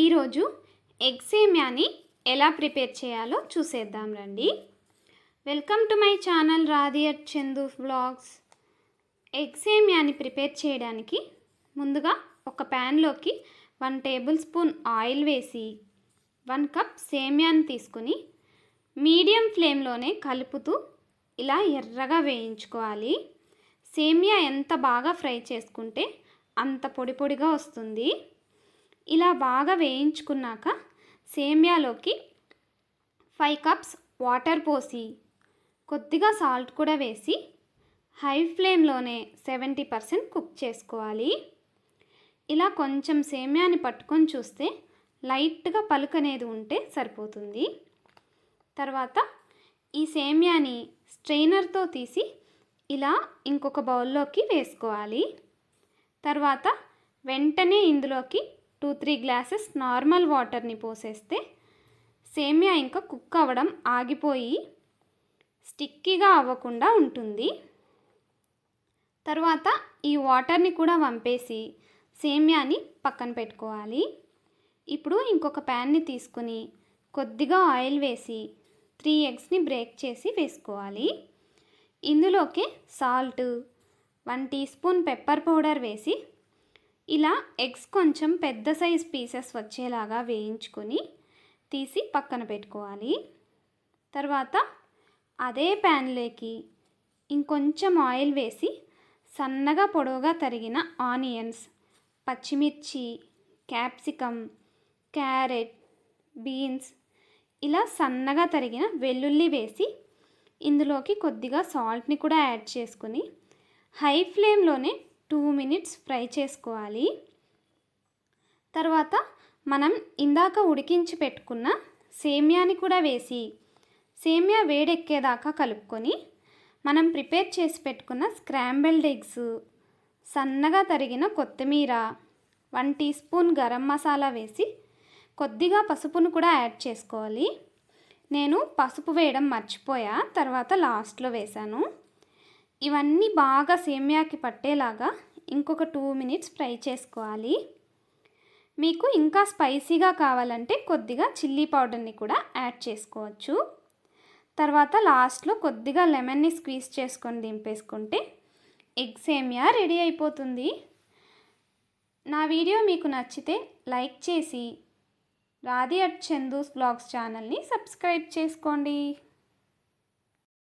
ఈరోజు ఎగ్ సేమ్యాని ఎలా ప్రిపేర్ చేయాలో చూసేద్దాం రండి. వెల్కమ్ టు మై ఛానల్ రాధియట్ చందు బ్లాగ్స్ ఎగ్ సేమ్యాని ప్రిపేర్ చేయడానికి ముందుగా ఒక ప్యాన్లోకి వన్ టేబుల్ స్పూన్ ఆయిల్ వేసి వన్ కప్ సేమ్యాని తీసుకుని మీడియం ఫ్లేమ్లోనే కలుపుతూ ఇలా ఎర్రగా వేయించుకోవాలి. సేమియా ఎంత బాగా ఫ్రై చేసుకుంటే అంత పొడి పొడిగా వస్తుంది. ఇలా బాగా వేయించుకున్నాక సేమ్యాలోకి ఫైవ్ కప్స్ వాటర్ పోసి కొద్దిగా సాల్ట్ కూడా వేసి హై ఫ్లేమ్లోనే సెవెంటీ పర్సెంట్ కుక్ చేసుకోవాలి. ఇలా కొంచెం సేమ్యాని పట్టుకొని చూస్తే లైట్గా పలుకనేది ఉంటే సరిపోతుంది. తర్వాత ఈ సేమ్యాని స్ట్రెయినర్తో తీసి ఇలా ఇంకొక బౌల్లోకి వేసుకోవాలి. తర్వాత వెంటనే ఇందులోకి టూ త్రీ గ్లాసెస్ నార్మల్ వాటర్ని పోసేస్తే సేమియా ఇంకా కుక్ అవ్వడం ఆగిపోయి స్టిక్కీగా అవ్వకుండా ఉంటుంది. తర్వాత ఈ వాటర్ని కూడా వంపేసి సేమ్యాని పక్కన పెట్టుకోవాలి. ఇప్పుడు ఇంకొక ప్యాన్ని తీసుకుని కొద్దిగా ఆయిల్ వేసి త్రీ ఎగ్స్ని బ్రేక్ చేసి వేసుకోవాలి. ఇందులోకి salt one teaspoon pepper powder వేసి ఇలా ఎగ్స్ కొంచెం పెద్ద సైజ్ పీసెస్ వచ్చేలాగా వేయించుకొని తీసి పక్కన పెట్టుకోవాలి. తర్వాత అదే ప్యాన్లోకి ఇంకొంచెం ఆయిల్ వేసి సన్నగా పొడవుగా తరిగిన ఆనియన్స్ పచ్చిమిర్చి క్యాప్సికమ్ క్యారెట్ బీన్స్ ఇలా సన్నగా తరిగిన వెల్లుల్లి వేసి ఇందులోకి కొద్దిగా సాల్ట్ని కూడా యాడ్ చేసుకుని హై ఫ్లేమ్లోనే టూ మినిట్స్ ఫ్రై చేసుకోవాలి. తర్వాత మనం ఇందాక ఉడికించి పెట్టుకున్న సేమ్యాని కూడా వేసి సేమ్యా వేడెక్కేదాకా కలుపుకొని మనం ప్రిపేర్ చేసి పెట్టుకున్న స్క్రాంబెల్డ్ ఎగ్స్ సన్నగా తరిగిన కొత్తిమీర one teaspoon garam masala వేసి కొద్దిగా పసుపును కూడా యాడ్ చేసుకోవాలి. నేను పసుపు వేయడం మర్చిపోయా తర్వాత లాస్ట్లో వేశాను. ఇవన్నీ బాగా సేమ్యాకి పట్టేలాగా ఇంకొక టూ మినిట్స్ ఫ్రై చేసుకోవాలి. మీకు ఇంకా స్పైసీగా కావాలంటే కొద్దిగా చిల్లీ పౌడర్ని కూడా యాడ్ చేసుకోవచ్చు. తర్వాత లాస్ట్లో కొద్దిగా లెమన్ని స్క్వీజ్ చేసుకొని దింపేసుకుంటే ఎగ్ సేమియా రెడీ అయిపోతుంది. నా వీడియో మీకు నచ్చితే లైక్ చేసి రాధి అట్ చందూస్ బ్లాగ్స్ ఛానల్ని సబ్స్క్రైబ్ చేసుకోండి.